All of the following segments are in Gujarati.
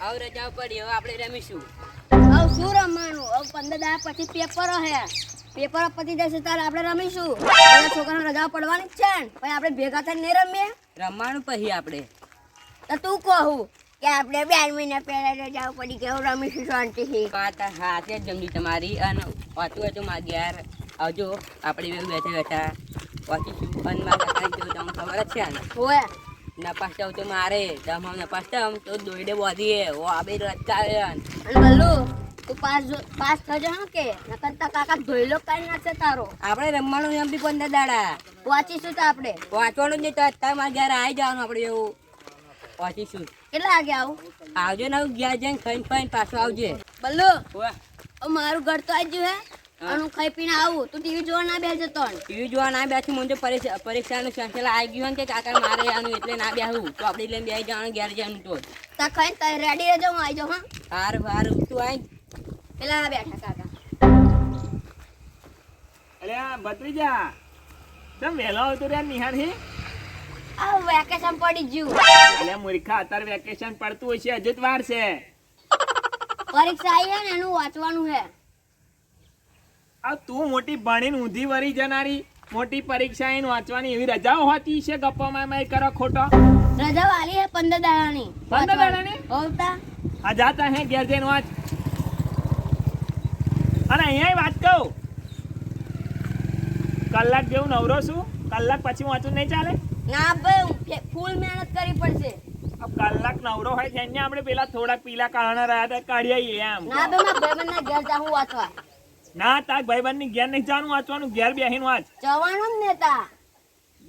હવે રજાઓ પડી હવે આપણે રમીશું. હવે શું રમવાનું? હવે પંદર દાડા પછી પેપરો હે. પેપર પતી જશે ત્યારે આપણે રમીશું. છોકરા છોકરાને રજા પડવાની જ છે ને. પછી આપણે ભેગા થઈને નહીં રમીએ. રમવાનું પછી આપણે. તો તું કહું કે આપણે બે મહિના પહેલા રજા પડી કે રમીશું શાંતિથી. વાત હાથે જ જમી તમારી. અને હોતું હતું તો મારા ઘેર. આવજો આપણે બે બેઠા બેઠા પહોંચીશું અને મારા ખબર જ છે હોય નપાસ તો મારે. દમ આમ તો દોઈડે બોધીએ. ઓ આ બે અને બલ્લુ તું પાસ પાસ થજો હા કે. નકર કાકા ધોઈલો કાઢી નાખશે તારો. આપણે રમવાનું એમ બી પંદર દાડા. વાંચીશું તો આપણે. વાંચવાનું જ તો અત્યારે મારા ઘેર આવી જવાનું આપણે એવું. પહોંચીશું. કેટલા વાગે આવું? આવજો ને આવું ગયા જઈને ખાઈને ખાઈને પાછું આવજે. બલ્લુ મારું ઘર તો આવી ગયું હે. અને હું ખાઈ પીને આવું. તું ટીવી જોવા ના બેસે તો. ટીવી જોવા ના બેસી મને પરીક્ષા પરીક્ષાનું સંચલા આવી ગયું કે કાકા મારે આનું એટલે ના બેહું. તો આપણે લઈને બેસી જવાનું ઘેર જવાનું તો તા ખાઈ તારે રેડી રહેજો હું આવી જાઉં હા? સારું સારું તું આવી પેલા બેઠા કાકા. અલ્યા ભત્રીજા તમે વહેલો આવતો રહ્યા નિહાળથી આ વેકેશન પડી ગયું. એટલે મૂર્ખા અત્યારે વેકેશન પડતું હશે હજુ વાર છે. પરીક્ષા આવી હે ને એનું વાંચવાનું હે. આ તું મોટી ભણીને ઊંધી વરી જનારી મોટી પરીક્ષા એને વાંચવાની એવી રજાઓ હોતી છે ગપ્પામાં એમાં કરો ખોટો? રજા વાલી હે પંદર દાડાની. પંદર દાડાની? હોવતા. આ જાતા હે ઘેર જઈને વાંચ. અને અહીંયા વાત કહું. કલાક જેવું નવરો છું કલાક પછી વાંચવું નહીં ચાલે? ના ભાઈ ફૂલ મહેનત કરવી પડશે. કલાક નવરો હોય છે આપણે પેલા થોડાક પીલા કારણે રહ્યા હતા કાઢી આવીએ એમ. ના ભાઈ મારા ઘેર જાઉં વાંચવા. ના તાર ભાઈબંધની ઘેર નહીં જવાનું વાંચવાનું ઘેર બેહીનું આજ. જવાનું જ ને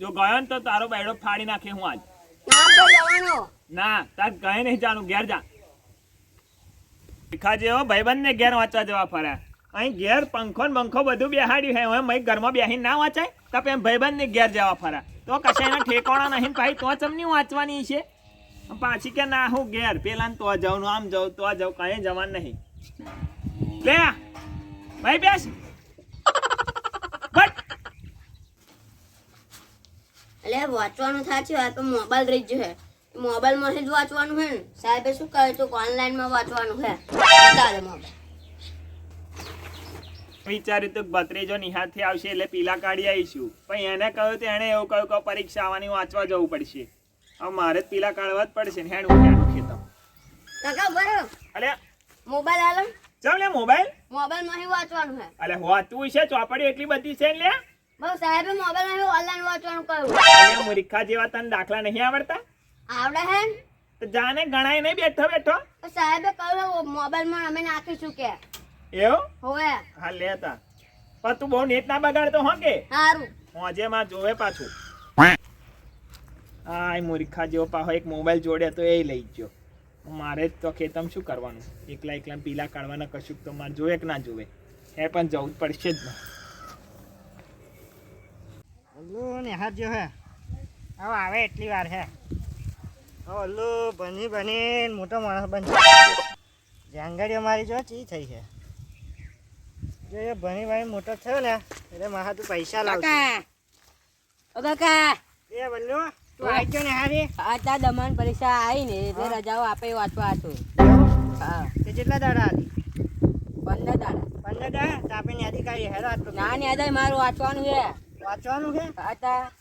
જો ગયો ને તો તારો બેડો ફાડી નાખે હું આજ. ના જવાનો. ના તાર ગયે નહીં જવાનું ઘેર જા. શીખા જેવો ભાઈબંધ ને ઘેર વાંચવા જવા ફર્યા અહીં ઘેર પંખો ને બંખો બધું બેહાડ્યું હે હવે મય ઘરમાં બેહીને ના વાંચાય? તો એમ ભાઈબંધ ને ઘેર જવા ફર્યા તો કશા એના ઠેકોણા નહીં ભાઈ તો ચમની વાંચવાની છે. પાછી કે ના હું ઘેર. પેલા ને તો જવું આમ જાઉં તો જાઉં કઈ જવાનું નહીં. લે ભાઈ બેસ. એટલે વાંચવાનું થાય છે તો મોબાઈલ રહી હે. મોબાઈલમાંથી જ વાંચવાનું છે ને? સાહેબે શું કહે તો ઓનલાઈનમાં વાંચવાનું છે બતાવે મોબાઈલ. વિચાર્યું તો ભત્રીજો નિહાળથી આવશે એટલે પીલા કાઢી આવીશું. પણ એને કહ્યું તો એણે એવું કહ્યું કે પરીક્ષા આવવાની વાંચવા જવું પડશે. હવે મારે જ પીલા કાઢવા જ પડશે ને હેડ હેડ ખેતમ કાકા બરો અલ્યા. મોબાઈલ આલો. ચાલ લે મોબાઈલ. મોબાઈલમાંથી વાંચવાનું છે? અલે હોતું છે ચોપડી એટલી બધી છે લે. બસ સાહેબ મોબાઈલમાંથી ઓનલાઈન વાંચવાનું કહ્યું? અલે મૂર્ખા જેવા તને દાખલા નહીં આવડતા? આવડે હે તો જાને ગણાય નહીં બેઠો બેઠો. સાહેબે કહ્યું મોબાઈલમાં અમે નાખીશું કે. એવું? હોવે. હા લેતા પણ તું બહુ નેટ ના બગાડતો હો કે? સારું હોજે માં જોવે પાછું. આ મૂર્ખા જેવો પાહો એક મોબાઈલ જોડે તો એ લઈ ગયો. મારે તો ખેતમ શું કરવાનું? એકલા એકલા પીલા કાઢવાના કશુંક તો મારે જોવે કે ના જોવે? એ પણ જવું પડશે જ ને. અલ્લુ ને જો હે. હવે આવે એટલી વાર હે. હવે અલ્લુ બની બની મોટો માણસ બનશે જાંગડીઓ મારી જો ચી થઈ છે જો એ ભણી ભાઈ મોટો થયો ને એટલે મારા તું પૈસા લાવ કાકા. એ બલ્લુ. તું આવી ને હારે? આ તા દમણ પરીક્ષા આવી ને એટલે રજાઓ આપે વાંચવા હતું હા. તે કેટલા દાડા હતી? પંદર દાડા. પંદર દાડા? તો આપણે અધિકારી હેરો ના ને આદાય મારું વાંચવાનું છે. વાંચવાનું છે? તા.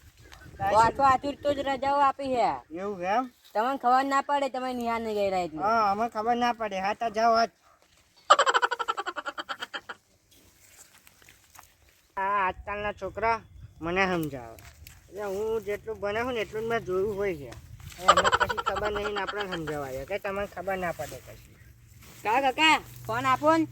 વાંચવા તો જ રજાઓ આપી છે. એવું છે એમ? તમને ખબર ના પડે તમે નિહાળ ને એટલે હા અમે ખબર ના પડે. હા તો જાઓ આજ. આ આજકાલના છોકરા મને સમજાવે. એટલે હું જેટલું બનાવું ને એટલું જ મેં જોયું હોય છે. હવે પછી ખબર નહીં આપણે આપણને સમજાવાય કે તમને ખબર ના પડે પછી કા કાકા ફોન આપો ને.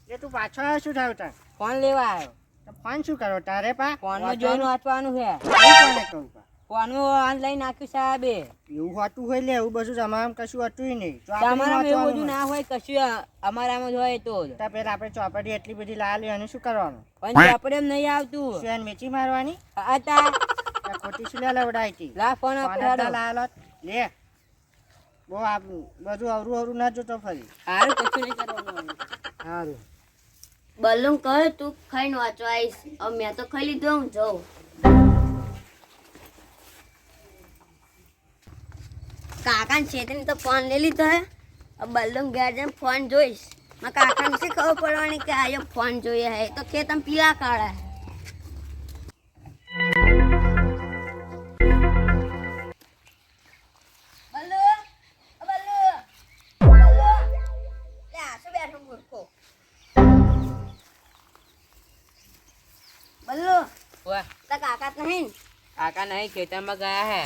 એટલે તું પાછો આવ્યો શું થયું તાર ફોન લેવા આવ્યો તો ફોન શું કરો? તારે પા ફોનમાં જોઈને વાંચવાનું? છે. કોને કહું? ફોનમાં ઓનલાઈન નાખ્યું સાહેબે. એવું હોતું હોય લે એવું બધું તમારામાં કશું હતું નહીં. એવું બધું ના હોય. કશું અમારામાં જ હોય તો. જ. પેલા આપણે ચોપડી એટલી બધી લાવેલી અને શું કરવાનું? પણ આપણે એમ નહીં આવતું. શું એને મારવાની? આ ખોટી શું લે હતી લા ફોન ફોન આપો જ ના હારો. લાવેલો લે. બહુ આપ બધું અવરું અવરું ના જોતો ફરી. હારું કશું નહીં કરવાનું. સારું બલ્લું કહે તું ખાઈને વાંચવા આવીશ. મેં તો ખાઈ લીધું હું જઉં. કાકા છેતરી તો ફોન લઈ લીધો હે. બલ્લું ઘેર જઈને ફોન જોઈશ. મારા કાકાને શી ખબર પડવાની કે આયો ફોન જોઈએ હે? તો કે તમે પીલા કાઢા બલ્લુ ઓ બલ્લુ બલ્લુ. લે આ શું બેઠો મૂર્ખો? બલ્લુ વાહ. તારા કાકા તો નહીં ને? કાકા નહીં ખેતરમાં ગયા હે.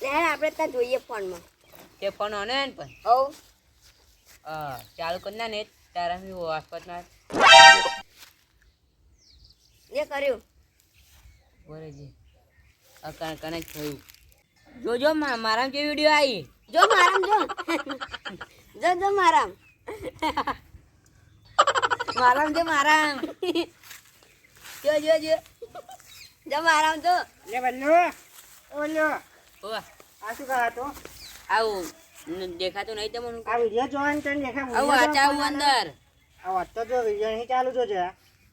લે હેડ આપણે ત્યાં જોઈએ ફોનમાં તે ફોન ઓને ને પણ. હવ. હા ચાલુ કરી ના ને તારા હું હોસ્પિટલમાં એ કર્યું. બોરેજી આ કણ કણ થયું. જોજો મારા જે વીડિયો આવી જો મારામ જો. જો જો મારામ. મારામાં જે મારામ. જો જો જો. જો મારામ તો લે બલ્લુ ઓ આ શું કરા તો? આવું. દેખાતું નહીં તમને આ વીડિયો જોવાનું તને દેખા આવું વાંચાવું અંદર. આ વાત તો જો વિડિયો નહીં ચાલુ જોજે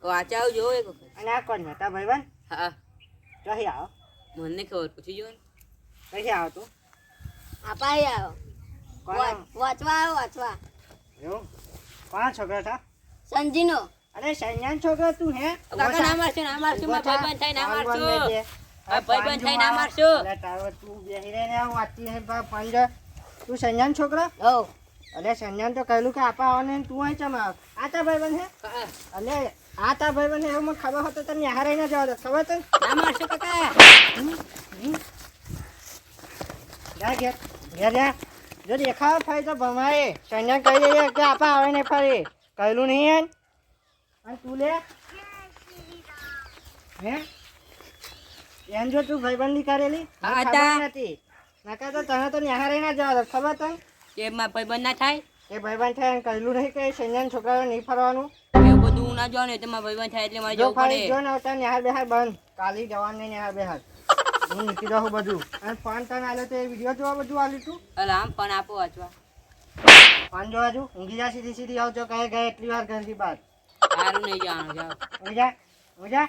વાંચાવું જો એક વખત. અને આ કોણ હતા ભાઈબંધ? હા. ક્યાંથી આવો. મને ખબર પૂછી જો ને. ક્યાંથી આવો તું. આપા આવો. આવ? વાંચ- વાંચવા આવો વાંચવા. એવું? કોણ છોકરા હતા સંજીનો. અરે સૈન્યાન છોકરો તું હે? કાકા ના મારશો ના મારશો મારા. ભાઈબંધ થાય ના મારશો. ભાઈબંધ થાય ના મારશો. અરે તારો તું બેહી રહે ને આ હે જો. તું છોકરો? તો કહેલું કે આપા આવવાને તું અહીં ચમ આવ. આ તા ભાઈબંધ હે? હા, અલે આ તા ભાઈબંધ હે? એવું મને ખબર હતો ના જવા દે. ખબર તને? ના મારશો કાકા? જા ઘેર. ઘેર જા. જો દેખાવ ફાઈ તો ભમાય સંજ્ઞાન કહી દઈએ કે આપા આવે ને ફરી. કહેલું નહીં અને તું લે? હે? એમ જો તું ભાઈબંધી કરેલી ખબર નથી. નકા તો તને તો ન્યાહારે ના જવા ખબર તને? કે મારા ભાઈબંધ ના થાય? એ ભાઈબંધ થાય એમ કહેલું નહીં કે સંજન છોકરાઓ નહીં ફરવાનું? એવું બધું હું ના જોવાનું એટલે મારા ભાઈબંધ થાય એટલે મારે જવું પડે. જો ને આવતા ન્યાહાર બેહાર બંધ. કાલી જવાનું નહીં ન્યાહાર બેહાર. હું નીકળી રહું બધું. અને ફોન તને આલ્યો તો એ વીડિયો જોવા બધું આલ્યું તું? અલા આમ પણ આપો વાંચવા. ફોન જોવા જો. ઊંઘી જા સીધી સીધી. આવજો કહે ગયા એટલી વાર ઘરથી બહાર. સારું નહીં જવાનું જાઓ. ઊંઘી જા ઊંઘી જા.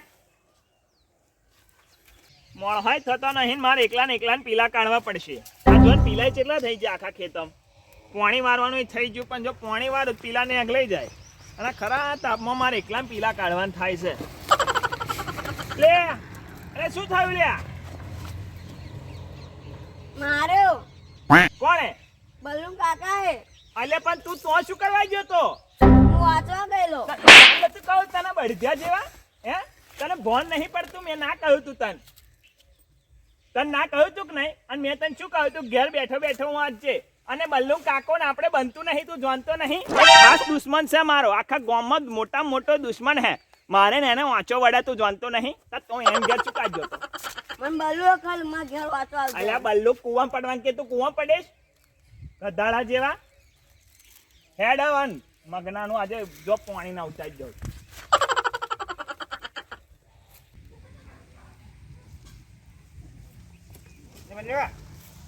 મોણ હોય થતો નહીં મારે એકલા ને એકલા પીલા કાઢવા પડશે આ જો પીલાય કેટલા થઈ ગયા આખા ખેતમ પોણી મારવાનું થઈ ગયું પણ જો પોણી વાર પીલાને લઈ જાય અને ખરા તાપમાં મારે એકલા પીલા કાઢવાનું થાય છે લે અરે શું થયું લ્યા માર્યો કોણે બલ્લુ કાકા હે અલે પણ તું તો શું કરવા ગયો તો હું વાંચવા ગયેલો તું કહું તને બળધ્યા જેવા હે તને ભોન નહીં પડતું મેં ના કહ્યું તું તને તને ના કહ્યું તું કે નહીં? અને મેં તને શું કહ્યું તું? ઘેર બેઠો બેઠો હું આજે અને બલ્લું કાકો ને આપણે બનતું નહીં તું જાણતો નહીં? ખાસ દુશ્મન છે મારો. આખા ગામમાં મોટા મોટો દુશ્મન હે. મારે ને એને વાંચો વડા તું જાણતો નહીં. તો તું એમ ઘેર ચૂકાજો પણ તો? મને બલ્લુ કાલમાં ઘેર વાંચવા આવજો અલ્યા બલ્લુ કુવા પડવાનું કે તું કુવા પડેશ ગધાડા જેવા? હેડ વન મગનાનું આજે જો પાણી ના ઉતારી દઉં. બલ્યો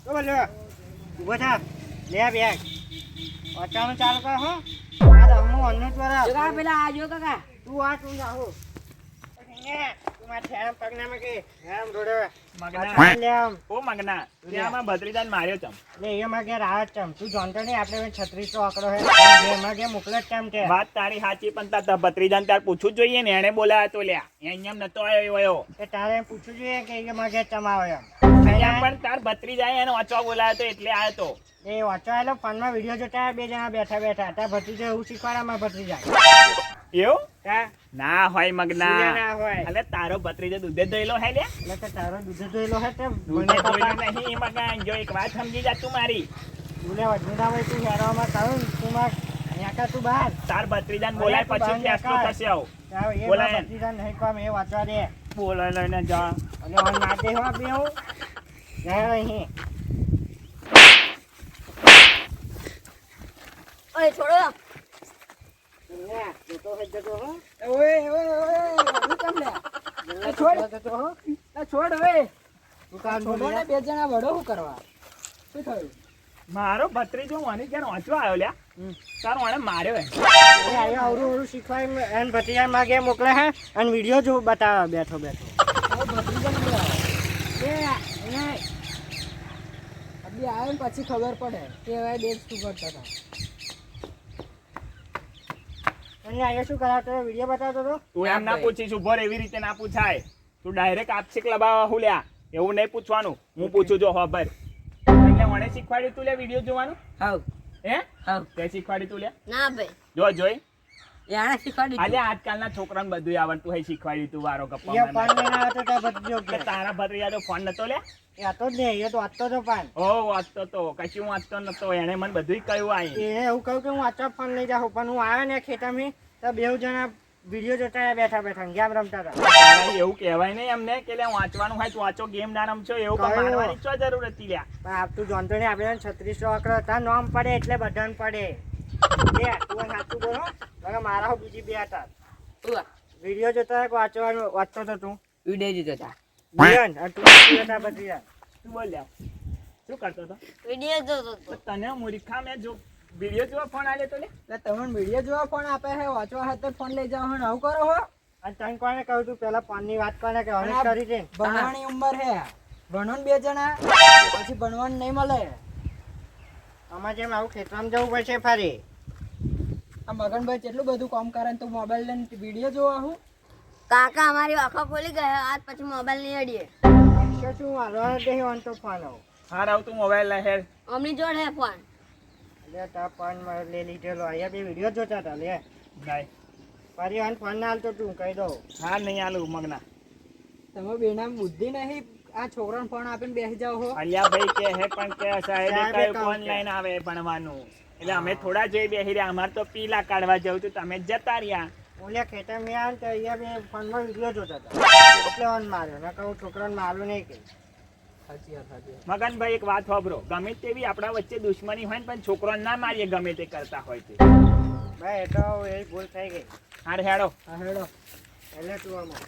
ઓ બલ્યો ઊભો થા. લે બેગ અચાનક ચાલુ કર હો. આ તો હું અન્નું દ્વારા કાકા પેલા આજો કાકા. તું આ તું જાહો તું ભત્રીજાને તું તો તે તારી સાચી પણ તાર ભત્રીજાને તાર પૂછવું જ જોઈએ ને એને બોલાયો તો લ્યા. અહીંયા નતો આવ્યો કે તારે પૂછવું જોઈએ કે એ માં ચમ પણ તાર ભત્રીજાએ એને વાંચવા બોલાયો તો એટલે આવ્યો તો. એ વાંચવાયેલો ફોનમાં વીડિયો જોતા બે જણા બેઠા બેઠા. તાર ભત્રીજો હું શીખવાડામાં ભત્રીજા એવું? ના હોય મગના. ના હોય. એટલે તારો ભત્રીજો દૂધે ધોયેલો હે લે એટલે કે તારો દૂધે ધોયેલો હે તે મને ધોયેલો નહીં મગા જો એક વાત સમજી જા તું મારી. બોલે વધુના હોય તું હેરવામાં કહું તું માં યાકા તું બહાર? તાર ભત્રીજાને બોલાય પછી ફેસલો. થશે આવ. તારો બોલાયમાં નહીં કામ એ વાંચવા દે. બોલાય લઈને જા. અને ના દે હો બે હું જાય ઓય છોડો લે, જતો હે જતો હો ઓય ઓય ઓય હું કેમ લે જલ્દી છોડ. જતો હો આ છોડ હવે તું કામ છોડો ને બે જણા વડો કરવા શું થયું મારો ભત્રીજો મને ક્યાં વાંચવા આવ્યો લ્યા. તારો આને માર્યો હે આયો અવરું અવરું શીખવાય એન ભત્રીજા માં ઘેર મોકલે હે અને વીડિયો જો બતાવે બેઠો બેઠો. બોલાવો. એ એને આવે ને પછી ખબર પડે. કે હવે ડેટ શું કરતા હતા. અને અહીંયા શું કરાવતો વીડિયો બતાવતો હતો? તું એમ ના. પૂછીશ ઊભો એવી રીતે ના પૂછાય. તું ડાયરેક્ટ આપશીક લબાવા હું લ્યા એવું નહીં પૂછવાનું. હું પૂછું જો ખબર. એટલે મને શીખવાડ્યું તું લે વીડિયો જોવાનું? હવ હે? હવ તે શીખવાડ્યું તું લે? ના ભાઈ. જો જોઈ. આજકાલના છોકરાને બધું આવડતું હોય શીખવાડ્યું તું વારો ગપ્પા તારા ભત્રીજા તો ફોન નતો લે? એ જ એ તો વાંચતો હતો પાન ઓ વાંચતો તો. કશું વાંચતો નતો. એને મને બધું કહ્યું આઈ એવું કહું કે હું વાંચવા ફોન લઈ જાઉં. પણ હું આવ્યો ને ખેતરમાં તો બે જણા વીડિયો જોતા રહ્યા બેઠા બેઠા ગેમ રમતા હતા. એવું કહેવાય નહીં એમને કે લે વાંચવાનું હોય તો વાંચો ગેમ ના રમશો એવું પણ માનવાની જરૂર હતી લ્યા. પણ આપ તું જાણતો નહીં આપણે છત્રીસો અકર હતા નામ પડે એટલે બધાને પડે. તું સાચું બોલો બરાબર મારા હો બીજી બે હતા. વીડિયો જોતા વાંચવાનું વાંચતો હતો તું? વીડિયો જોતા હતા. તું હતા બધી શું કરતો હતો? વીડિયો જોતો હતો. તને મૂર્ખા મેં જો વીડિયો જોવા ફોન આવ્યો તો લે. તમને વીડિયો જોવા ફોન આપે છે વાંચવા હાથે ફોન લઈ જાઓ ને. આવું કરો હો. અને તને કોને કહ્યું તું? પેલા પાનની વાત કોને કે અને કરી છે ભણવાની ઉંમર છે. ભણવાનું બે જણા પછી ભણવાનું નહીં મળે. આમાં જેમ આવું ખેતરમાં જવું પડશે ફરી. આ મગનભાઈ કેટલું બધું કામ કરે ને તું મોબાઈલ લઈને વીડિયો જોવા હું કાકા અમારી આંખો ખોલી ગયા આજ પછી મોબાઈલ નહીં અડીએ. શું શું મારવાનો નહીં ઓન તો ફોન આવો. હા રાવ મોબાઈલ લે હેર અમની જોડ હે ફોન લે તા ફોન લઈ લીધેલો. અહીંયા બે વીડિયો જોતા હતા લે. ગાય ફરી ઓન ફોન ના હાલતો તું કહી દઉં. હા નહીં આલું મગના. તમે બેના બુદ્ધિ નહીં આ છોકરાને ફોન આપીને બેસી જાઓ હો. અલ્યા ભાઈ કે હે પણ કે સાહેબે આવે ભણવાનું. એટલે અમે થોડા જોઈ બેસી રહ્યા અમારે તો પીલા કાઢવા જવું તું તમે જ જતા રહ્યા. ઓલે ખેતર મેં આવે તો અહીંયા મેં ફોનમાં વીડિયો જોતા હતા. એટલે ઓન માર્યો. મેં કહું છોકરાને મારું નહીં કહી મગનભાઈ એક વાત સાંભળો. ગમે તેવી આપણા વચ્ચે દુશ્મની હોય ને પણ છોકરાને ના મારીએ ગમે તે કરતા હોય તે. ભાઈ એ તો એ ભૂલ થઈ ગઈ. હારે હેડો. હેડો. એટલે તું આમાં